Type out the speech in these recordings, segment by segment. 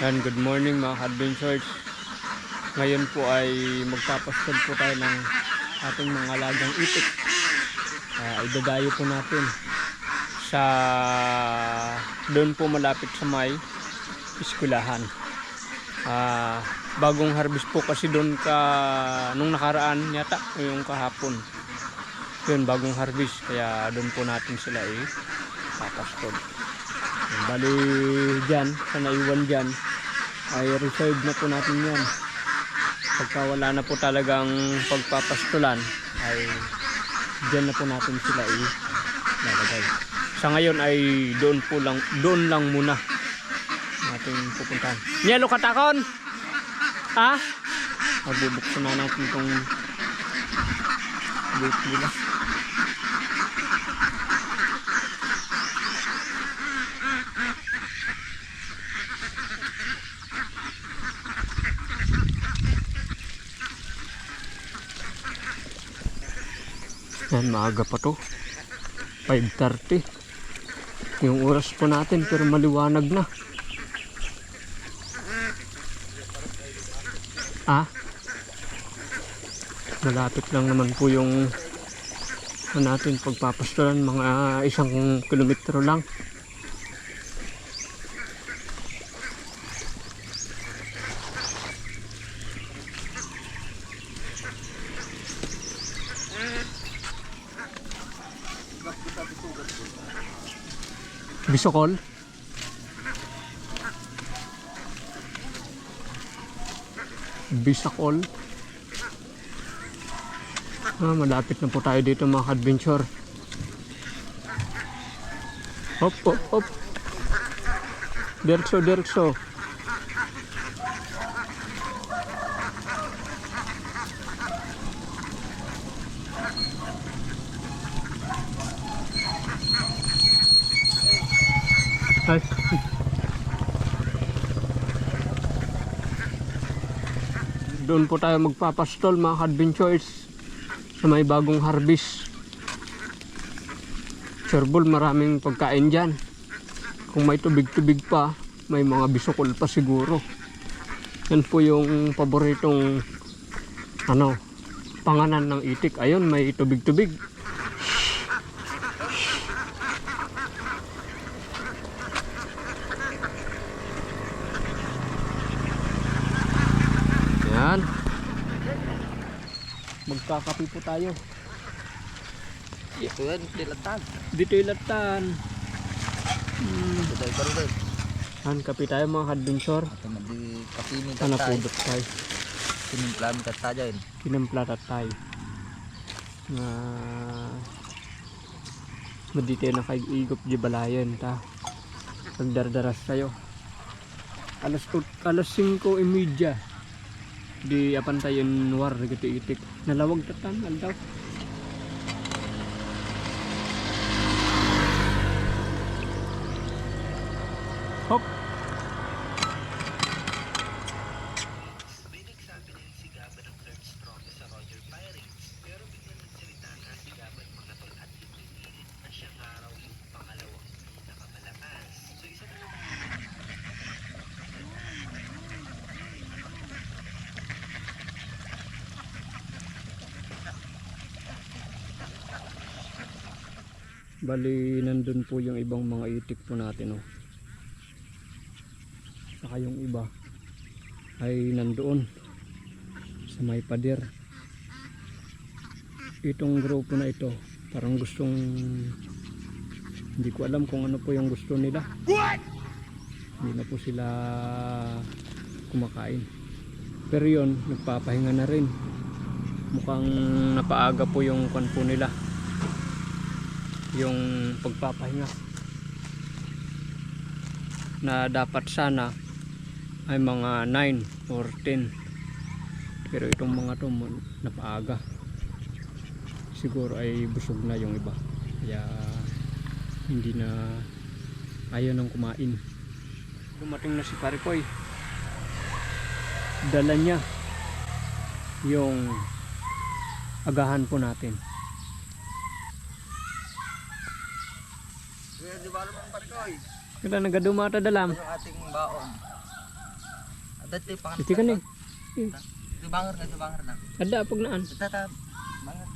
Yan, good morning mga ka-adventures. Ngayon po ay magpapastol po tayo ng ating mga alagang itik. Uh, idadayo po natin sa doon po malapit sa may iskulahan. Ah, bagong harvest po kasi doon ka nung nakaraan yata o yung kahapon. Yun, bagong harvest kaya doon po natin sila eh papastol. Bali dyan, sa naiwan dyan, ay reserve na po natin yan. Pagka wala na po talagang pagpapastulan, ay dyan na po natin sila i. Sa ngayon ay doon po lang, doon lang muna natin pupuntahan. Nyelo katakon! Ha? Magbubuksan na natin itong gate nila. Yan, maaga pa to. 5.30. Yung oras po natin pero maliwanag na. Ah? Malapit lang naman po yung ano natin pagpapastulan mga isang kilometro lang. Bisokol? Bisakol? Ah, malapit na po tayo dito mga adventure. Hop, hop, hop. Diretso, diretso. Doon po tayo magpapastol mga adventures sa may bagong harvest. Sureball maraming pagkain dyan. Kung may tubig-tubig pa, may mga bisukol pa siguro. Yan po yung paboritong ano, panganan ng itik. Ayun, may tubig-tubig. Yan. Magkakapi po tayo. Ito yan, dilatan. Dito ilatan. Hmm. Ito tayo karoon. Yan, kapi tayo mga adventure. Ito na di kapini Sana tatay. pudot tayo. Tinimplan tatay dyan. Kinampla tayo. Na madite na kay igop di balayan ta. Pagdardaras tayo. Alas alas 5:30. Di apan tayo war gitu itik. Nalawag tatan aldaw. Bali, nandun po yung ibang mga itik po natin, oh. Saka yung iba ay nandoon sa may pader. Itong grupo na ito, parang gustong hindi ko alam kung ano po yung gusto nila. Hindi na po sila kumakain. Pero yun, nagpapahinga na rin. Mukhang napaaga po yung kwan po nila yung pagpapahinga. Na dapat sana ay mga 9 or 10 pero itong mga to napaaga. Siguro ay busog na yung iba. Kaya hindi na ayaw nang kumain. Dumating na si Paripoy. Dala niya yung agahan po natin Kuya, di ba naman patoy? Kada nagadumata dalam. Yung ating baon. Dati pa Iti ka ni. Ito bangar na, ito bangar na. Ada pag naan. Tata, bangar.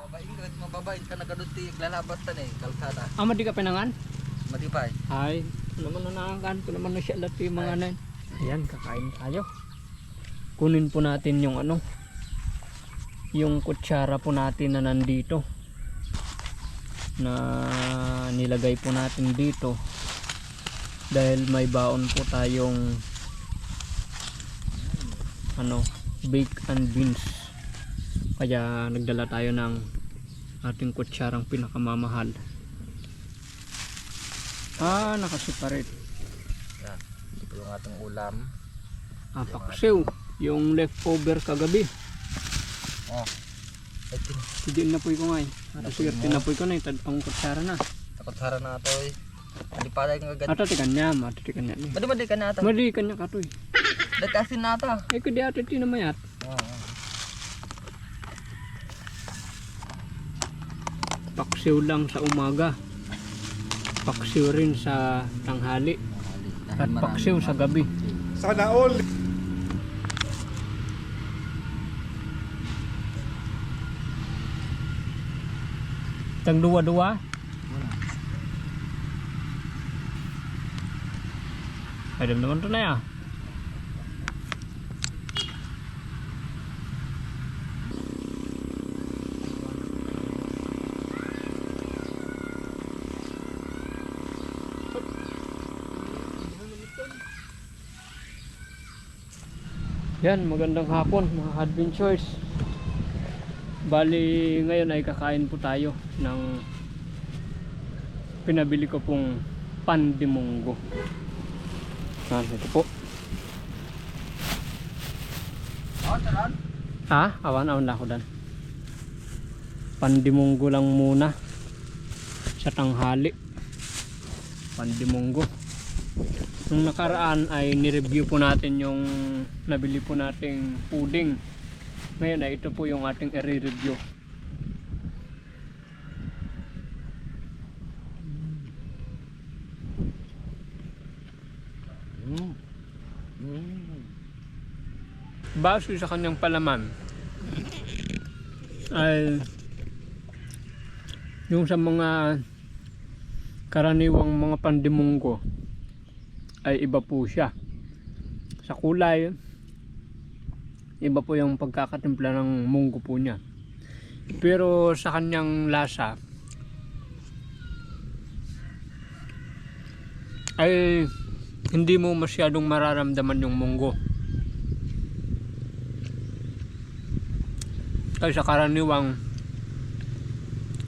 Babain ka, mababain ka nagaduti, lalabas tan eh, kalsada. Ama di ka pinangan? Matipay. Ay, ito naman na nakangan ko naman na siya lahat yung mga nan. Ayan, kakain tayo. Kunin po natin yung ano, yung kutsara po natin na nandito. Na nilagay po natin dito. Dahil may baon po tayong ano, bake and beans. Kaya nagdala tayo ng ating kutsarang pinakamamahal. Ah, nakaseparate. Yan. Ito yung ating ulam. Ah, paksiw. Yung leftover kagabi. Oh. Hindi na po ko nga eh. Sige, mo. tinapoy ko na eh. Ang kutsara na. Takot hara na ito eh. Hindi pa tayo agad. Ata tikan niya, mata tikan niya ni. Madi madi ka na ito. Madi kanya katoy. Dagkasin na ito. Ay kudi ata tinamayat. Oo. Paksiw lang sa umaga. Paksiw rin sa tanghali. At paksiw sa gabi. Sana all. Tang duwa-duwa. Ay, dam naman to na ya. Yan, magandang hapon mga adventures. Bali, ngayon ay kakain po tayo ng pinabili ko pong pandimunggo. Yan, ito po. Ha? Awan-awan na ako dan. Pandimunggo lang muna. Sa tanghali. Pandimunggo. Nung nakaraan ay nireview po natin yung nabili po nating pudding. Ngayon ay ito po yung ating i-review. Base sa kanyang palaman ay yung sa mga karaniwang mga pandimunggo ay iba po siya sa kulay iba po yung pagkakatimpla ng munggo po niya. Pero sa kanyang lasa ay hindi mo masyadong mararamdaman yung munggo. Ay sa karaniwang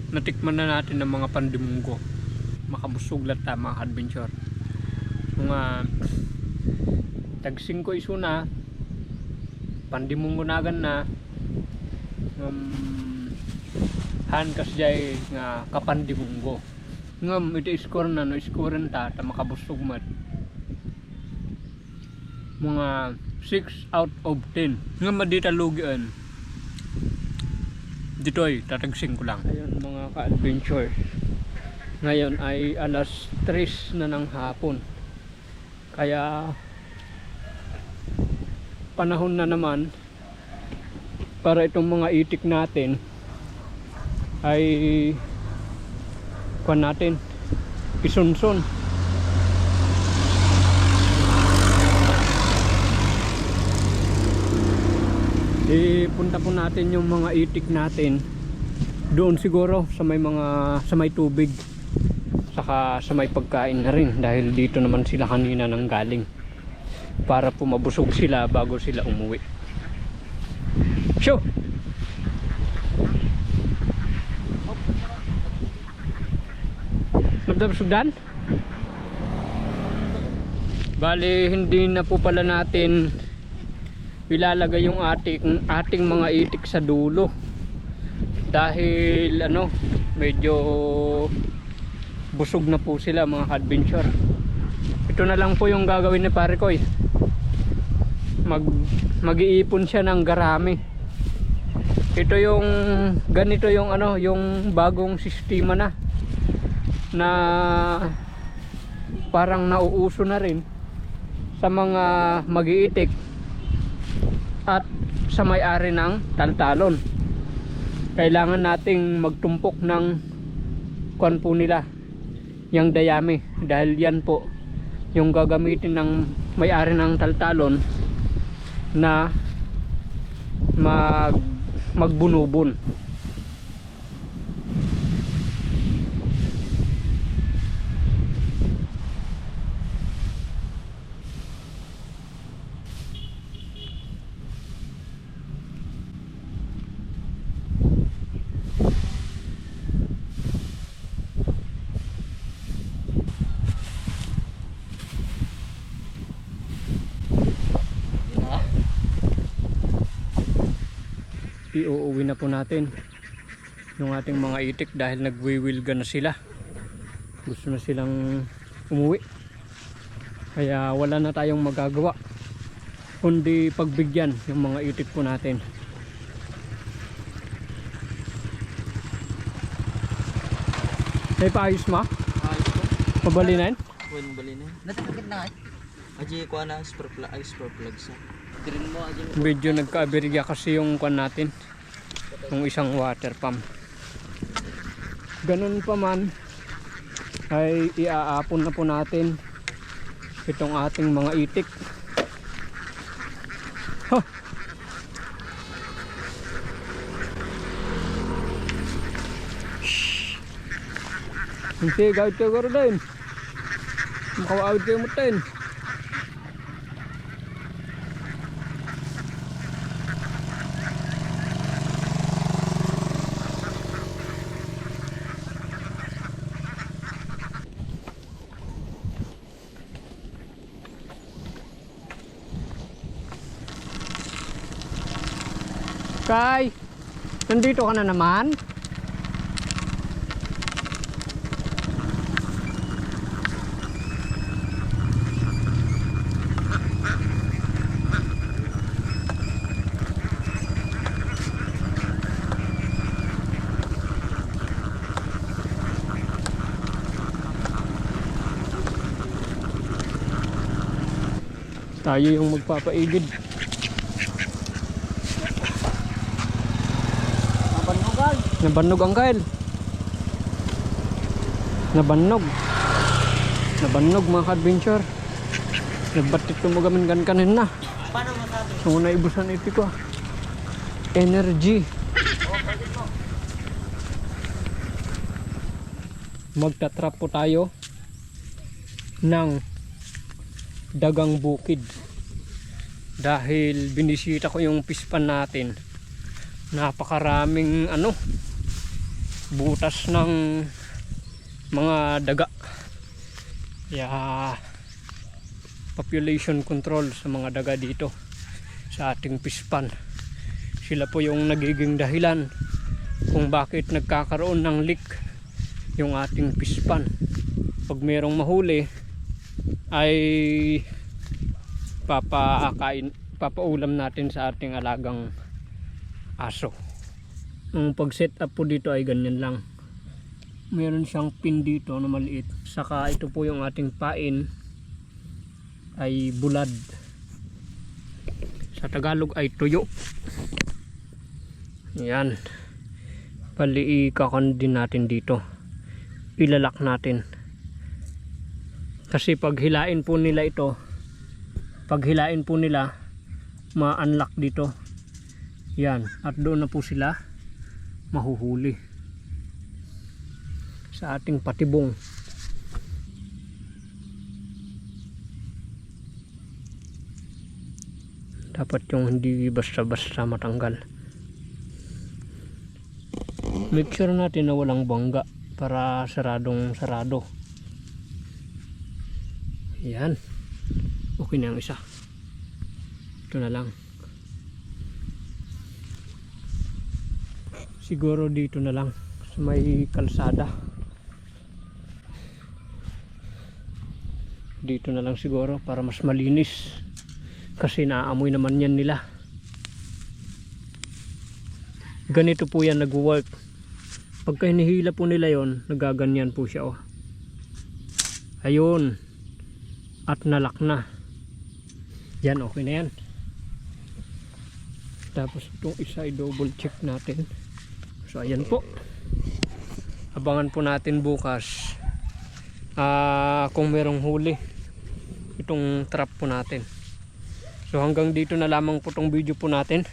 natikman na natin ng mga pandimunggo makabusog lahat ta, mga adventure. Mga tagsing ko iso na pandimunggo nagan na um, han kas jay nga kapandimunggo ngam ito score na no score ta ta makabusog mat mga 6 out of 10 nga madita lugian dito ay tatagsing ko lang. Ayun mga ka-adventure. Ngayon ay alas 3 na ng hapon. Kaya panahon na naman para itong mga itik natin ay kuan natin isunsun. Ipunta po natin yung mga itik natin doon siguro sa may mga sa may tubig saka sa may pagkain na rin dahil dito naman sila kanina nang galing para po mabusog sila bago sila umuwi Shoo! Nagdabsugdan? Bali hindi na po pala natin ilalagay yung ating ating mga itik sa dulo dahil ano medyo busog na po sila mga adventure ito na lang po yung gagawin ni pare ko eh. Mag mag-iipon siya ng garami. Ito yung ganito yung ano yung bagong sistema na na parang nauuso na rin sa mga magiitik at sa may-ari ng taltalon. Kailangan nating magtumpok ng kwan po nila, yung dayami. Dahil yan po yung gagamitin ng may-ari ng taltalon na mag magbunubon. Iuuwi na po natin yung ating mga itik dahil nagwiwilga na sila gusto na silang umuwi kaya wala na tayong magagawa kundi pagbigyan yung mga itik po natin may paayos ma? Ayos po. pabalinain? Buwan bali na. Nga. Aji ko na super plug ay super plug sa. Medyo nagkaaberya kasi yung kwan natin yung isang water pump ganun pa man ay iaapon na po natin itong ating mga itik ha Hindi, gawin kayo garo din. Makawawid kayo mo din. Kai, nandito ka na naman? Tayo yung magpapaigid. Nabannog ang kail. Nabannog. Nabannog mga ka-adventure. Nagbatit tumugamin kan kanin na. Paano masabi? So na ibusan ito ko. Energy. Magtatrap po tayo ng dagang bukid. Dahil binisita ko yung pispan natin. Napakaraming ano butas ng mga daga. Kaya population control sa mga daga dito sa ating pispan. Sila po yung nagiging dahilan kung bakit nagkakaroon ng leak yung ating pispan. Pag mayroong mahuli ay papaakain, papaulam natin sa ating alagang aso. Ang pag-set up po dito ay ganyan lang. Meron siyang pin dito na maliit. Saka ito po yung ating pain ay bulad. Sa Tagalog ay tuyo. Yan. Bali ikakon din natin dito. Ilalak natin. Kasi pag hilain po nila ito, pag hilain po nila, ma-unlock dito. Yan. At doon na po sila mahuhuli. Sa ating patibong. dapat yung hindi basta-basta matanggal make sure natin na walang bangga para saradong sarado yan okay na yung isa ito na lang siguro dito na lang sa may kalsada. Dito na lang siguro para mas malinis. Kasi naamoy naman yan nila. Ganito po yan nag-work. Pagka hinihila po nila yon nagaganyan po siya oh. Ayun. At nalak na. Yan, okay na yan. Tapos itong isa ay double check natin. So ayan po. Abangan po natin bukas ah kung merong huli itong trap po natin. So hanggang dito na lamang po tong video po natin.